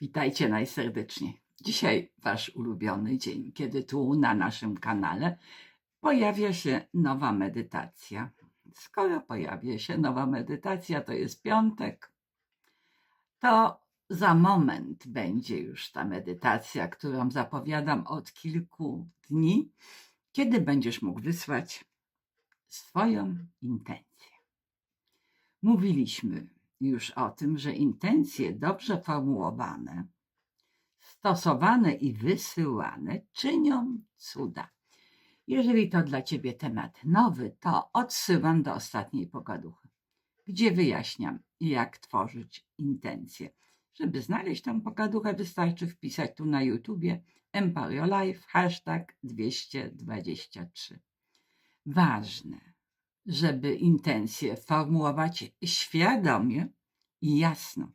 Witajcie najserdeczniej. Dzisiaj Wasz ulubiony dzień, kiedy tu na naszym kanale pojawia się nowa medytacja. Skoro pojawia się nowa medytacja, to jest piątek, to za moment będzie już ta medytacja, którą zapowiadam od kilku dni, kiedy będziesz mógł wysłać swoją intencję. Mówiliśmy już o tym, że intencje dobrze formułowane, stosowane i wysyłane czynią cuda. Jeżeli to dla Ciebie temat nowy, to odsyłam do ostatniej pogaduchy, gdzie wyjaśniam, jak tworzyć intencje. Żeby znaleźć tą pogaduchę, wystarczy wpisać tu na YouTubie Emporio Life, hashtag 223. Ważne, żeby intencje formułować świadomie i jasno,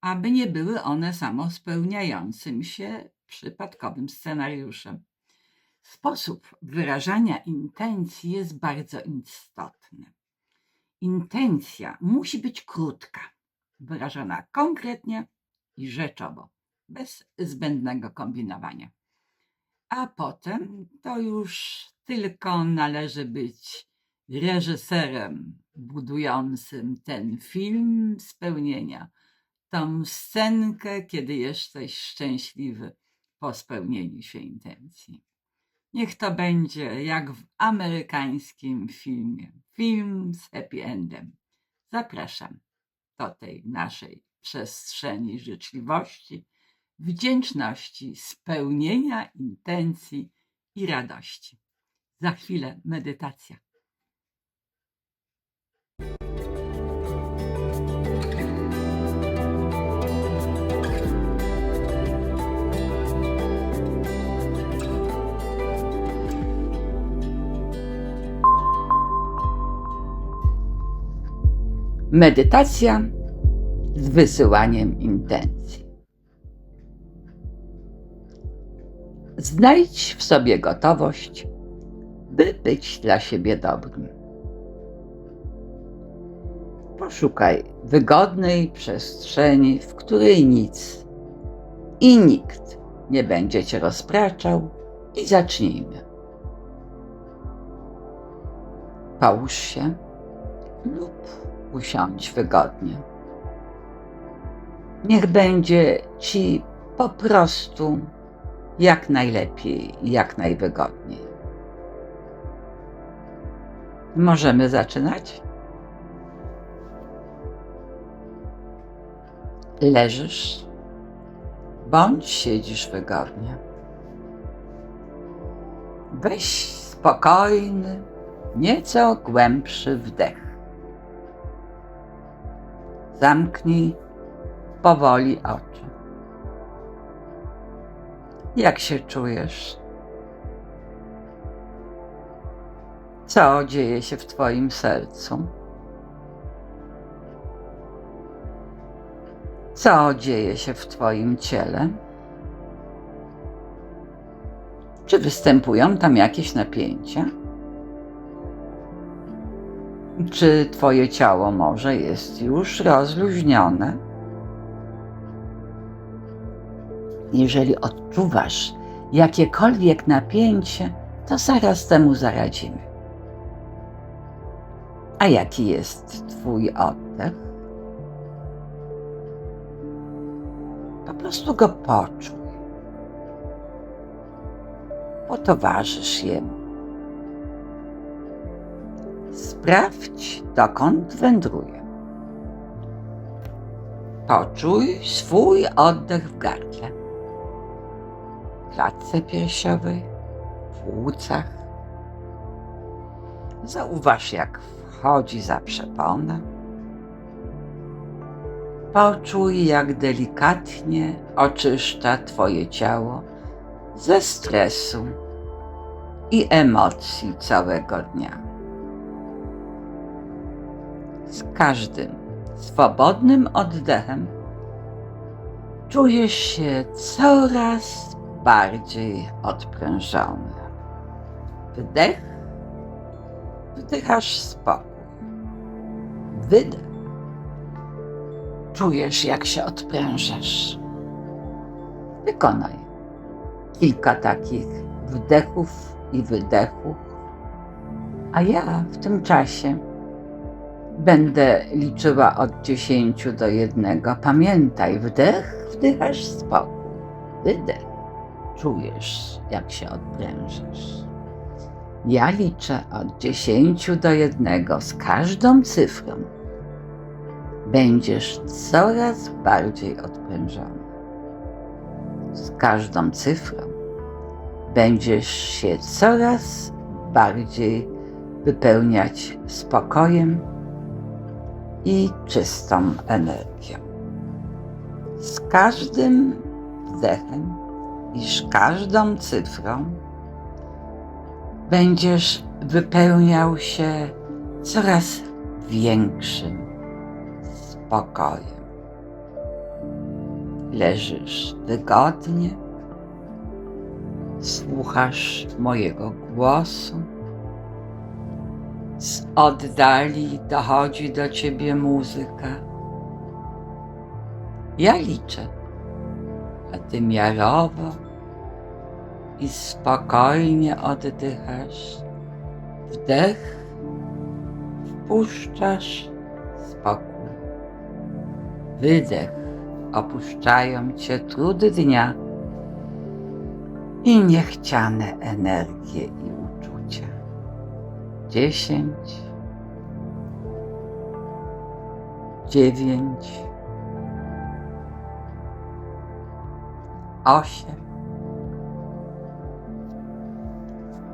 aby nie były one samo spełniającym się przypadkowym scenariuszem. Sposób wyrażania intencji jest bardzo istotny. Intencja musi być krótka, wyrażona konkretnie i rzeczowo, bez zbędnego kombinowania. A potem to już tylko należy być reżyserem budującym ten film spełnienia, tą scenkę, kiedy jesteś szczęśliwy po spełnieniu się intencji. Niech to będzie jak w amerykańskim filmie. Film z happy endem. Zapraszam do tej naszej przestrzeni życzliwości, wdzięczności, spełnienia intencji i radości. Za chwilę medytacja. Medytacja z wysyłaniem intencji. Znajdź w sobie gotowość, by być dla siebie dobrym. Poszukaj wygodnej przestrzeni, w której nic i nikt nie będzie cię rozpraczał i zacznijmy. Połóż się lub usiądź wygodnie. Niech będzie ci po prostu jak najlepiej jak najwygodniej. Możemy zaczynać? Leżysz bądź siedzisz wygodnie. Weź spokojny, nieco głębszy wdech. Zamknij powoli oczy. Jak się czujesz? Co dzieje się w Twoim sercu? Co dzieje się w Twoim ciele? Czy występują tam jakieś napięcia? Czy Twoje ciało może jest już rozluźnione? Jeżeli odczuwasz jakiekolwiek napięcie, to zaraz temu zaradzimy. A jaki jest Twój oddech? Prostu go poczuj. Potowarzysz jemu. Sprawdź, dokąd wędruje. Poczuj swój oddech w gardle, klatce piersiowej, płucach. Zauważ, jak wchodzi za. Poczuj, jak delikatnie oczyszcza Twoje ciało ze stresu i emocji całego dnia. Z każdym swobodnym oddechem czujesz się coraz bardziej odprężony. Wdech, wdychasz spokój. Wydech, czujesz jak się odprężasz. wykonaj kilka takich wdechów i wydechów, a ja w tym czasie będę liczyła od 10 do 1. Pamiętaj, wdech, wdychasz spokój, wydech, czujesz, jak się odprężasz. Ja liczę od 10 do 1 z każdą cyfrą. Będziesz coraz bardziej odprężony. Z każdą cyfrą będziesz się coraz bardziej wypełniać spokojem i czystą energią. Z każdym wdechem i z każdą cyfrą będziesz wypełniał się coraz większym spokojem. Leżysz wygodnie, słuchasz mojego głosu. Z oddali dochodzi do ciebie muzyka. Ja liczę, a ty miarowo i spokojnie oddychasz. Wdech, wpuszczasz spokój. Wydech, opuszczają cię trudy dnia i niechciane energie i uczucia. Dziesięć, dziewięć, osiem,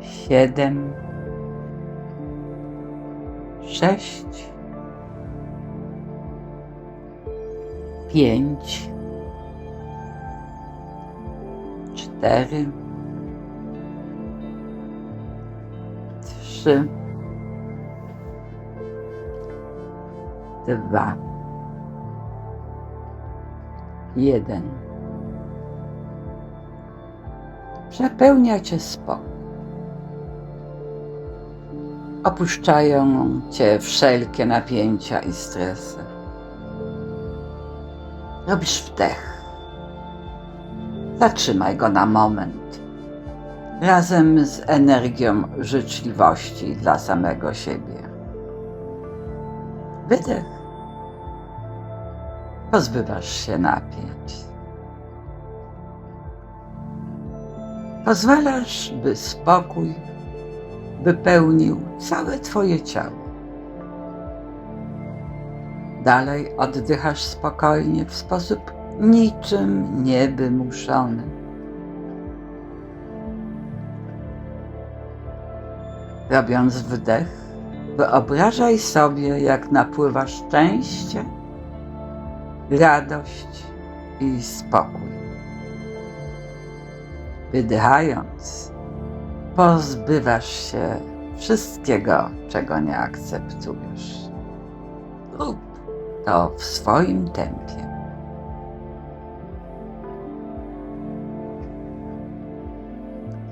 siedem, sześć, pięć, cztery, trzy, dwa, jeden. Przepełnia cię spokój. Opuszczają cię wszelkie napięcia i stresy. Robisz wdech. Zatrzymaj go na moment. Razem z energią życzliwości dla samego siebie. Wydech. Pozbywasz się napięć. Pozwalasz, by spokój wypełnił całe Twoje ciało. Dalej oddychasz spokojnie w sposób niczym niewymuszony. Robiąc wdech, wyobrażaj sobie, jak napływa szczęście, radość i spokój. Wydychając, pozbywasz się wszystkiego, czego nie akceptujesz. To w swoim tempie.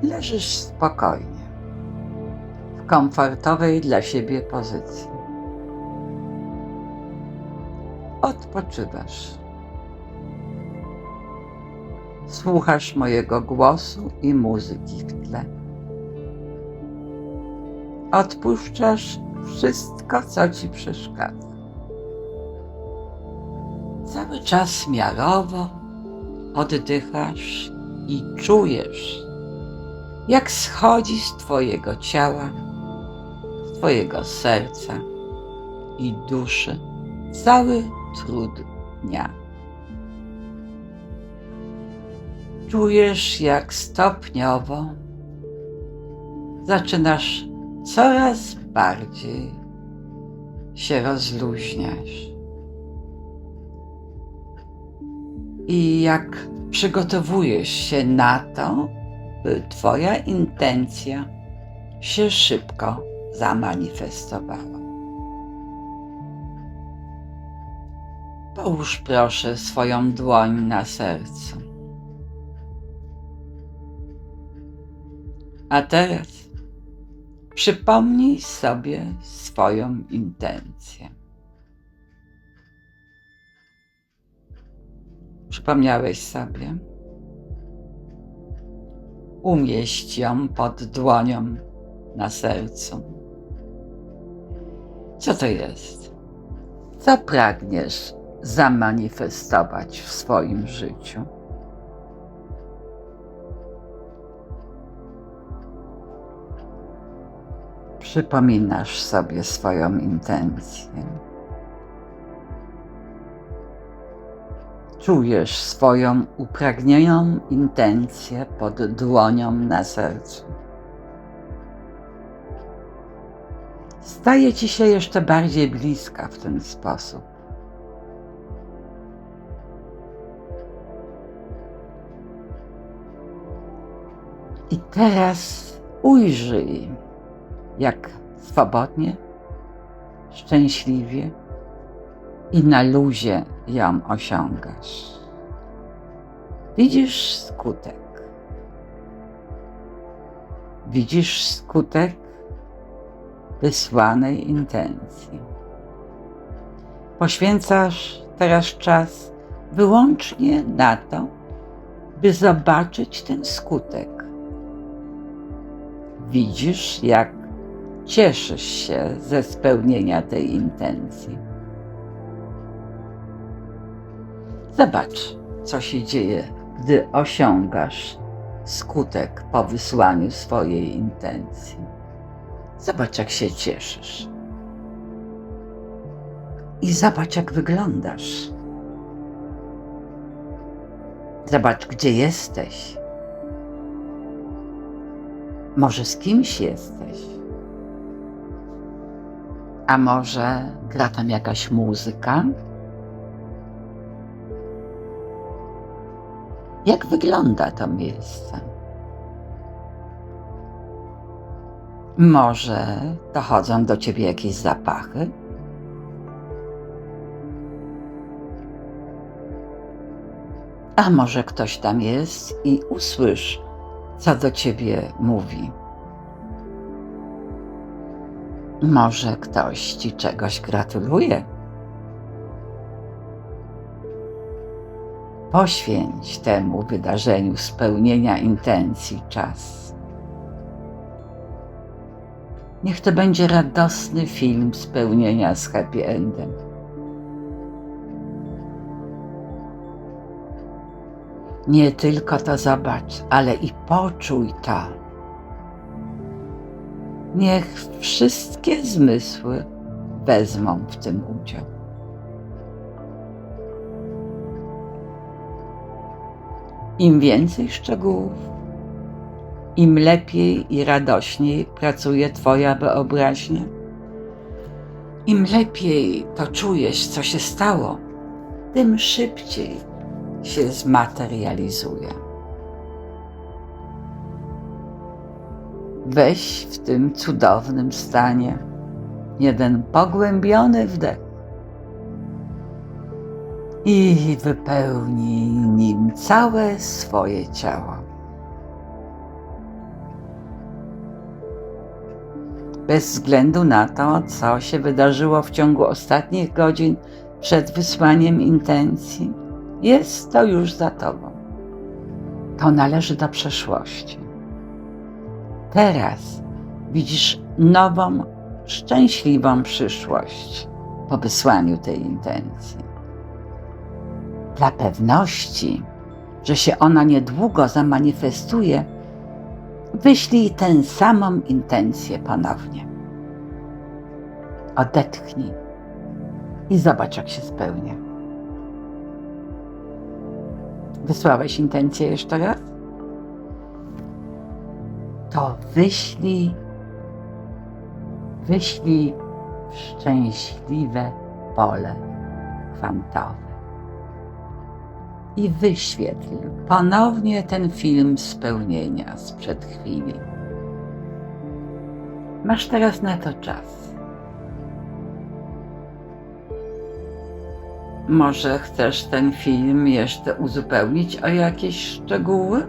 Leżysz spokojnie, w komfortowej dla siebie pozycji. Odpoczywasz. Słuchasz mojego głosu i muzyki w tle. Odpuszczasz wszystko, co ci przeszkadza. Cały czas miarowo oddychasz i czujesz, jak schodzi z Twojego ciała, z Twojego serca i duszy cały trud dnia. Czujesz, jak stopniowo zaczynasz coraz bardziej się rozluźniać. I jak przygotowujesz się na to, Twoja intencja się szybko zamanifestowała. Połóż proszę swoją dłoń na sercu. A teraz przypomnij sobie swoją intencję. Przypomniałeś sobie? Umieść ją pod dłonią na sercu. Co to jest? Co pragniesz zamanifestować w swoim życiu? Przypominasz sobie swoją intencję. Czujesz swoją upragnioną intencję pod dłonią na sercu. Staje ci się jeszcze bardziej bliska w ten sposób. I teraz ujrzyj, jak swobodnie, szczęśliwie i na luzie ją osiągasz. Widzisz skutek. Widzisz skutek wysłanej intencji. Poświęcasz teraz czas wyłącznie na to, by zobaczyć ten skutek. Widzisz, jak cieszysz się ze spełnienia tej intencji. Zobacz, co się dzieje, gdy osiągasz skutek po wysłaniu swojej intencji. Zobacz, jak się cieszysz. I zobacz, jak wyglądasz. Zobacz, gdzie jesteś. Może z kimś jesteś. A może gra tam jakaś muzyka? Jak wygląda to miejsce? Może dochodzą do ciebie jakieś zapachy? A może ktoś tam jest i usłysz, co do ciebie mówi. Może ktoś ci czegoś gratuluje. Poświęć temu wydarzeniu spełnienia intencji czas. Niech to będzie radosny film spełnienia z happy endem. Nie tylko to zobacz, ale i poczuj to. Niech wszystkie zmysły wezmą w tym udział. Im więcej szczegółów, im lepiej i radośniej pracuje Twoja wyobraźnia, im lepiej to czujesz, co się stało, tym szybciej się zmaterializuje. Weź w tym cudownym stanie jeden pogłębiony wdech i wypełnij nim całe swoje ciało. Bez względu na to, co się wydarzyło w ciągu ostatnich godzin przed wysłaniem intencji, jest to już za tobą. To należy do przeszłości. Teraz widzisz nową, szczęśliwą przyszłość po wysłaniu tej intencji. Dla pewności, że się ona niedługo zamanifestuje, wyślij tę samą intencję ponownie. Odetchnij i zobacz, jak się spełnia. Wysłałeś intencję jeszcze raz? To wyślij, wyślij w szczęśliwe pole kwantowe. I wyświetl ponownie ten film spełnienia sprzed chwili. Masz teraz na to czas. Może chcesz ten film jeszcze uzupełnić o jakieś szczegóły?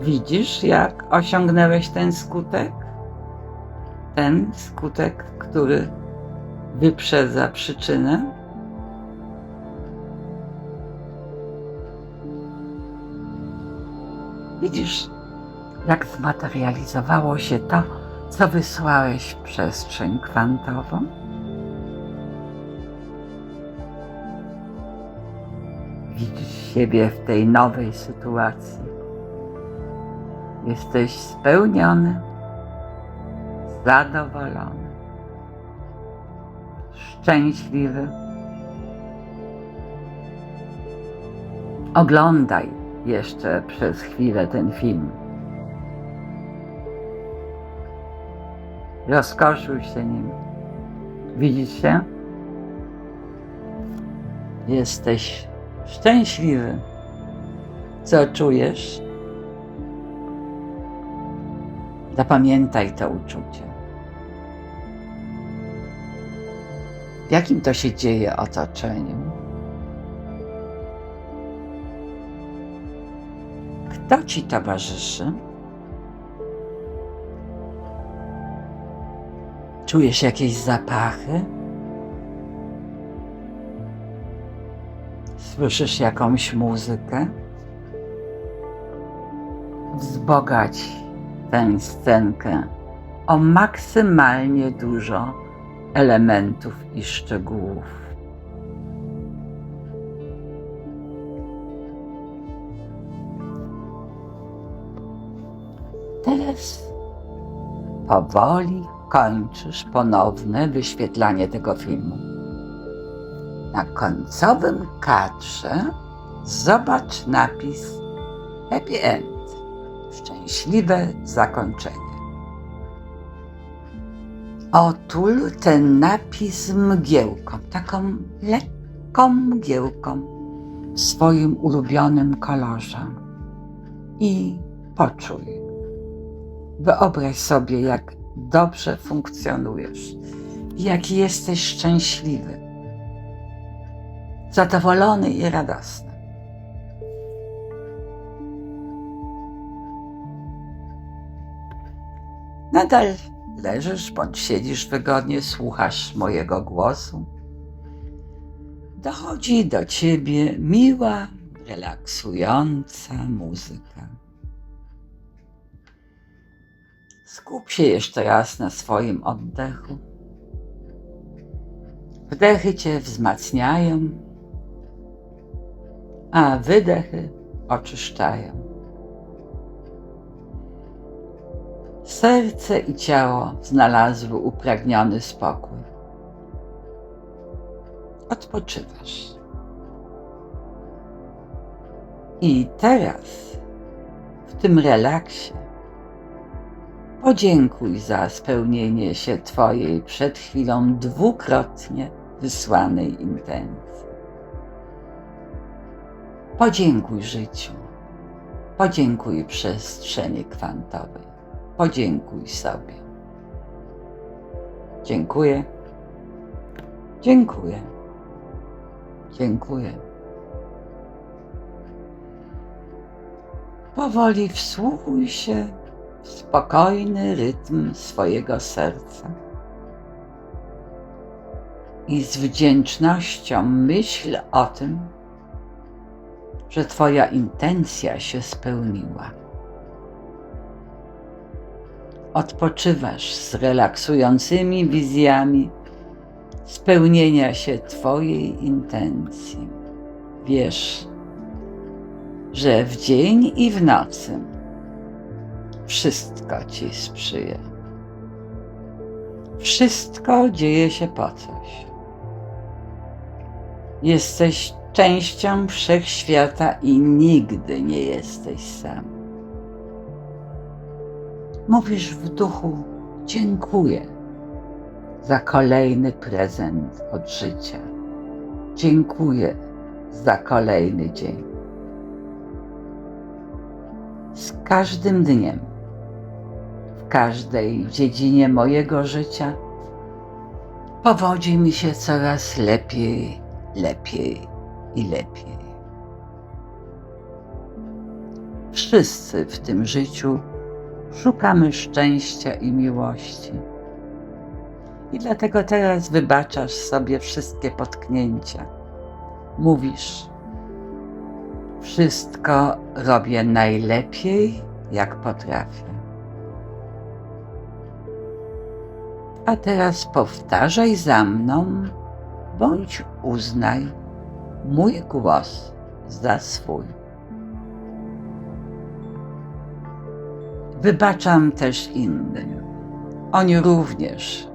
Widzisz, jak osiągnąłeś ten skutek? Ten skutek, który wyprzedza przyczynę. Widzisz, jak zmaterializowało się to, co wysłałeś w przestrzeń kwantową? Widzisz siebie w tej nowej sytuacji. Jesteś spełniony, zadowolony szczęśliwy. Oglądaj jeszcze przez chwilę ten film. Rozkoszuj się nim. Widzisz się? Jesteś szczęśliwy. Co czujesz? Zapamiętaj to uczucie. W jakim to się dzieje otoczeniu? Kto ci towarzyszy? Czujesz jakieś zapachy? Słyszysz jakąś muzykę? Wzbogać tę scenkę o maksymalnie dużo elementów i szczegółów. Teraz powoli kończysz ponowne wyświetlanie tego filmu. Na końcowym kadrze zobacz napis Happy End. Szczęśliwe zakończenie. Otul ten napis mgiełką, taką lekką mgiełką w swoim ulubionym kolorze. I poczuj. Wyobraź sobie, jak dobrze funkcjonujesz, jaki jesteś szczęśliwy, zadowolony i radosny. Nadal leżysz bądź siedzisz wygodnie, słuchasz mojego głosu. Dochodzi do ciebie miła, relaksująca muzyka. Skup się jeszcze raz na swoim oddechu. Wdechy cię wzmacniają, a wydechy oczyszczają. Serce i ciało znalazły upragniony spokój. Odpoczywasz. I teraz, w tym relaksie, podziękuj za spełnienie się Twojej przed chwilą dwukrotnie wysłanej intencji. Podziękuj życiu. Podziękuj przestrzeni kwantowej podziękuj sobie. Dziękuję. Dziękuję. Dziękuję. Powoli wsłuchuj się w spokojny rytm swojego serca i z wdzięcznością myśl o tym, że Twoja intencja się spełniła odpoczywasz z relaksującymi wizjami spełnienia się Twojej intencji. Wiesz, że w dzień i w nocy wszystko Ci sprzyja. Wszystko dzieje się po coś. Jesteś częścią wszechświata i nigdy nie jesteś sam mówisz w duchu: Dziękuję za kolejny prezent od życia. Dziękuję za kolejny dzień. Z każdym dniem, w każdej dziedzinie mojego życia, powodzi mi się coraz lepiej, lepiej i lepiej. Wszyscy w tym życiu szukamy szczęścia i miłości. I dlatego teraz wybaczasz sobie wszystkie potknięcia. Mówisz: Wszystko robię najlepiej, jak potrafię. A teraz powtarzaj za mną, bądź uznaj mój głos za swój. Wybaczam też innym. Oni również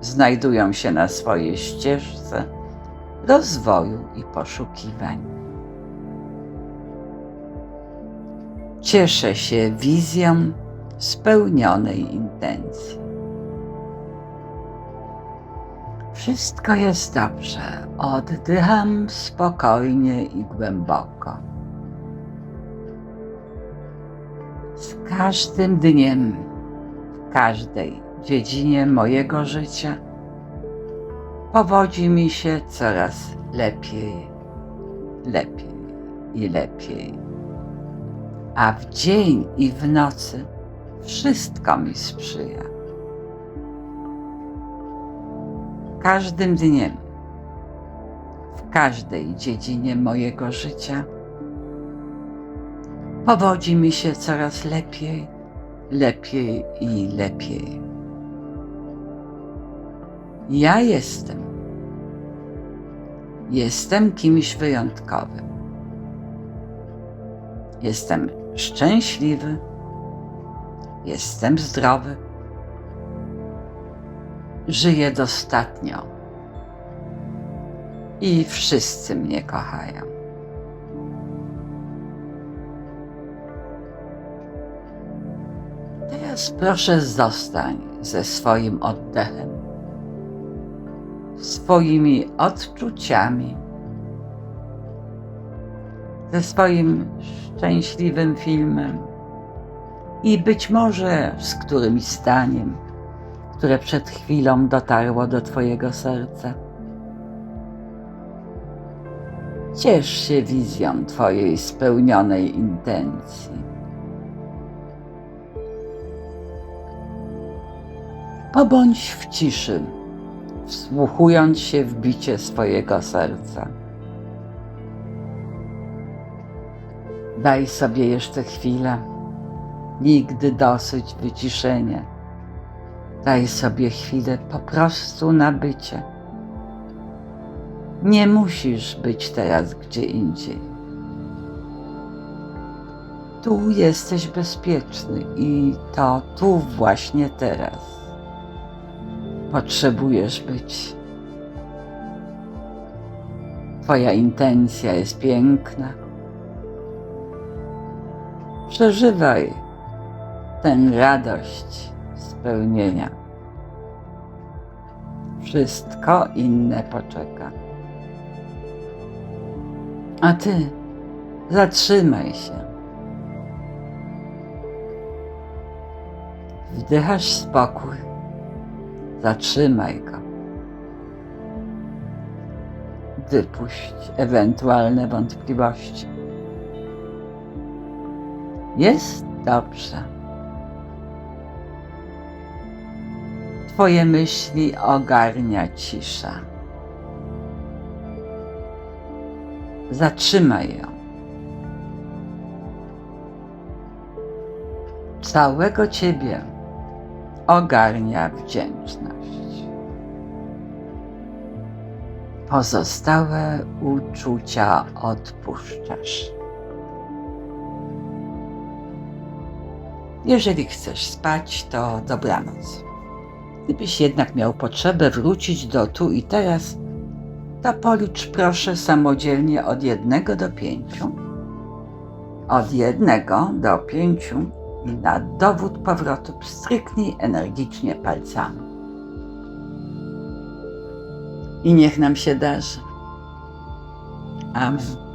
znajdują się na swojej ścieżce rozwoju i poszukiwań. Cieszę się wizją spełnionej intencji. Wszystko jest dobrze. Oddycham spokojnie i głęboko. Z każdym dniem, w każdej dziedzinie mojego życia, powodzi mi się coraz lepiej, lepiej i lepiej. A w dzień i w nocy wszystko mi sprzyja. Każdym dniem, w każdej dziedzinie mojego życia, powodzi mi się coraz lepiej, lepiej i lepiej. Ja jestem. Jestem kimś wyjątkowym. Jestem szczęśliwy. Jestem zdrowy. Żyję dostatnio. I wszyscy mnie kochają. Proszę zostań ze swoim oddechem, swoimi odczuciami, ze swoim szczęśliwym filmem i być może z którymś zdaniem, które przed chwilą dotarło do Twojego serca. Ciesz się wizją Twojej spełnionej intencji. Pobądź w ciszy, wsłuchując się w bicie swojego serca. Daj sobie jeszcze chwilę, nigdy dosyć wyciszenia. Daj sobie chwilę po prostu na bycie. Nie musisz być teraz gdzie indziej. Tu jesteś bezpieczny i to tu właśnie teraz potrzebujesz być. Twoja intencja jest piękna. Przeżywaj tę radość spełnienia. Wszystko inne poczeka. A ty zatrzymaj się. Wdychasz spokój. Zatrzymaj go. Wypuść ewentualne wątpliwości. Jest dobrze. Twoje myśli ogarnia cisza. Zatrzymaj ją. Całego ciebie ogarnia wdzięczność. Pozostałe uczucia odpuszczasz. Jeżeli chcesz spać, to dobranoc. Gdybyś jednak miał potrzebę wrócić do tu i teraz, to policz proszę samodzielnie od jednego do pięciu. Od jednego do pięciu i na dowód powrotu pstryknij energicznie palcami. I niech nam się darzy. Amen.